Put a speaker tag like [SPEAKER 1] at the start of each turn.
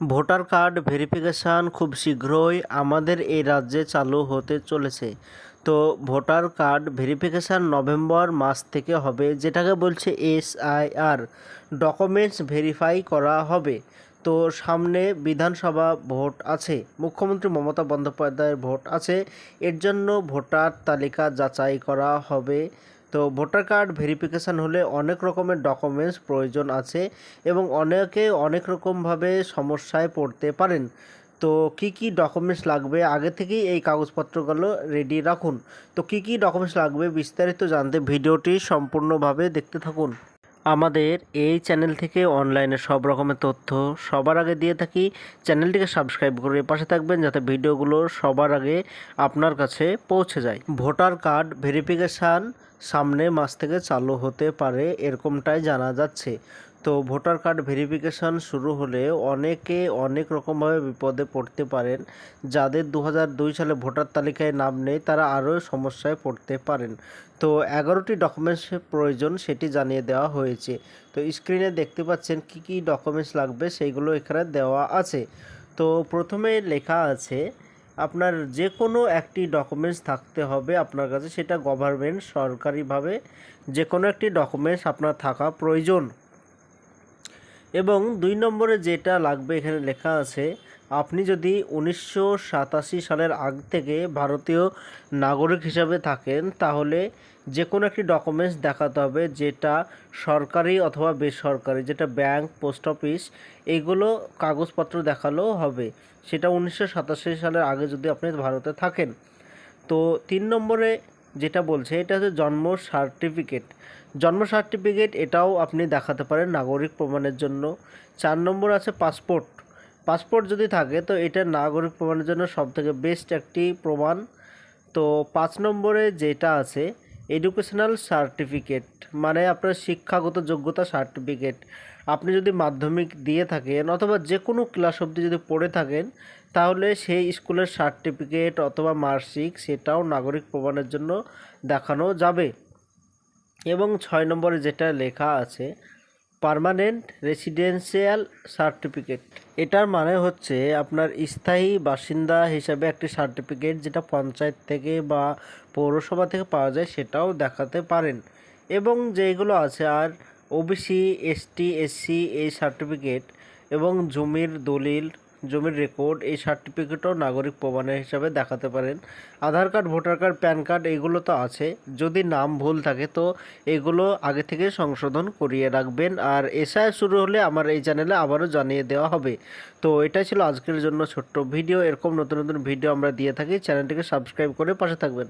[SPEAKER 1] Voter card verification খুব শীঘ্রই আমাদের এই রাজ্যে চালু হতে চলেছে। তো ভোটার কার্ড ভেরিফিকেশান নভেম্বর মাস থেকে হবে, যেটাকে বলছে এসআইআর। ডকুমেন্টস ভেরিফাই করা হবে। তো সামনে বিধানসভা ভোট আছে, মুখ্যমন্ত্রী মমতা বন্দ্যোপাধ্যায়ের ভোট আছে। এর জন্য ভোটার তালিকা যাচাই করা হবে। তো ভোটার কার্ড ভেরিফিকেশান হলে অনেক রকমের ডকুমেন্টস প্রয়োজন আছে এবং অনেকে অনেক রকমভাবে সমস্যায় পড়তে পারেন। তো কি কি ডকুমেন্টস লাগবে? আগে থেকেই এই কাগজপত্রগুলো রেডি রাখুন। তো কি কি ডকুমেন্টস লাগবে বিস্তারিত জানতে ভিডিওটি সম্পূর্ণভাবে দেখতে থাকুন। আমাদের এই চ্যানেল থেকে অনলাইনে সব রকমের তথ্য সবার আগে দিয়ে থাকি। চ্যানেলটিকে সাবস্ক্রাইব করে পাশে থাকবেন যাতে ভিডিওগুলো সবার আগে আপনার কাছে পৌঁছে যায়। ভোটার কার্ড ভেরিফিকেশান সামনে মাস থেকে চালু হতে পারে, এরকমটাই জানা যাচ্ছে। তো ভোটার কার্ড ভেরিফিকেশান শুরু হলে অনেকে অনেক রকমভাবে বিপদে পড়তে পারেন। যাদের দু সালে ভোটার তালিকায় নাম নেই, তারা আরও সমস্যায় পড়তে পারেন। তো এগারোটি ডকুমেন্টসের প্রয়োজন সেটি জানিয়ে দেওয়া হয়েছে। তো স্ক্রিনে দেখতে পাচ্ছেন কি কি ডকুমেন্টস লাগবে, সেইগুলো এখানে দেওয়া আছে। তো প্রথমে লেখা আছে, আপনার যে কোনো একটি ডকুমেন্টস থাকতে হবে আপনার কাছে, সেটা গভর্নমেন্ট, সরকারিভাবে যে কোনো একটি ডকুমেন্টস আপনার থাকা প্রয়োজন। এবং দুই নম্বরে যেটা লাগবে এখানে লেখা আছে, আপনি যদি উনিশশো সাতাশি সালের আগ থেকে ভারতীয় নাগরিক হিসাবে থাকেন, তাহলে যে কোনো একটি ডকুমেন্টস দেখাতে হবে যেটা সরকারি অথবা বেসরকারি, যেটা ব্যাংক পোস্ট অফিস এগুলো কাগজপত্র দেখালেও হবে। সেটা উনিশশো সাতাশি সালের আগে যদি আপনি ভারতে থাকেন। তো তিন নম্বরে যেটা বলছে, এটা হচ্ছে জন্ম সার্টিফিকেট জন্ম সার্টিফিকেট এটাও আপনি দেখাতে পারেন নাগরিক প্রমাণের জন্য। চার নম্বর আছে পাসপোর্ট পাসপোর্ট যদি থাকে, তো এটা নাগরিক প্রমাণের জন্য সবথেকে বেস্ট একটি প্রমাণ। তো পাঁচ নম্বরে যেটা আছে এডুকেশনাল সার্টিফিকেট মানে আপনার শিক্ষাগত যোগ্যতা সার্টিফিকেট আপনি যদি মাধ্যমিক দিয়ে থাকেন, অথবা যে কোনো ক্লাস অবধি যদি পড়ে থাকেন তাহলে সেই স্কুলের সার্টিফিকেট অথবা মার্কশিট সেটাও নাগরিক প্রমাণের জন্য দেখানো যাবে। এবং ছয় নম্বরে যেটা লেখা আছে, পার্মানেন্ট রেসিডেন্সিয়াল সার্টিফিকেট। এটার মানে হচ্ছে আপনার স্থায়ী বাসিন্দা হিসাবে একটি সার্টিফিকেট যেটা পঞ্চায়েত থেকে বা পৌরসভা থেকে পাওয়া যায় সেটাও দেখাতে পারেন। এবং যেগুলো আছে, আর ওবিসি, এসটি, এসসি এই সার্টিফিকেট এবং জমির দলিল জমির রেকর্ড এই সার্টিফিকেটও নাগরিক প্রমাণের হিসাবে দেখাতে পারেন। Aadhaar card, voter card, PAN card, এগুলো তো আছে। যদি নাম ভুল থাকে, তো এগুলো আগে থেকে সংশোধন করিয়ে রাখবেন। আর এসআই শুরু হলে আমার এই চ্যানেলে আবারও জানিয়ে দেওয়া হবে। তো এটাই ছিল আজকের জন্য ছোট্ট ভিডিও। এরকম নতুন নতুন ভিডিও আমরা দিয়ে থাকি, চ্যানেলটিকে সাবস্ক্রাইব করে পাশে থাকবেন।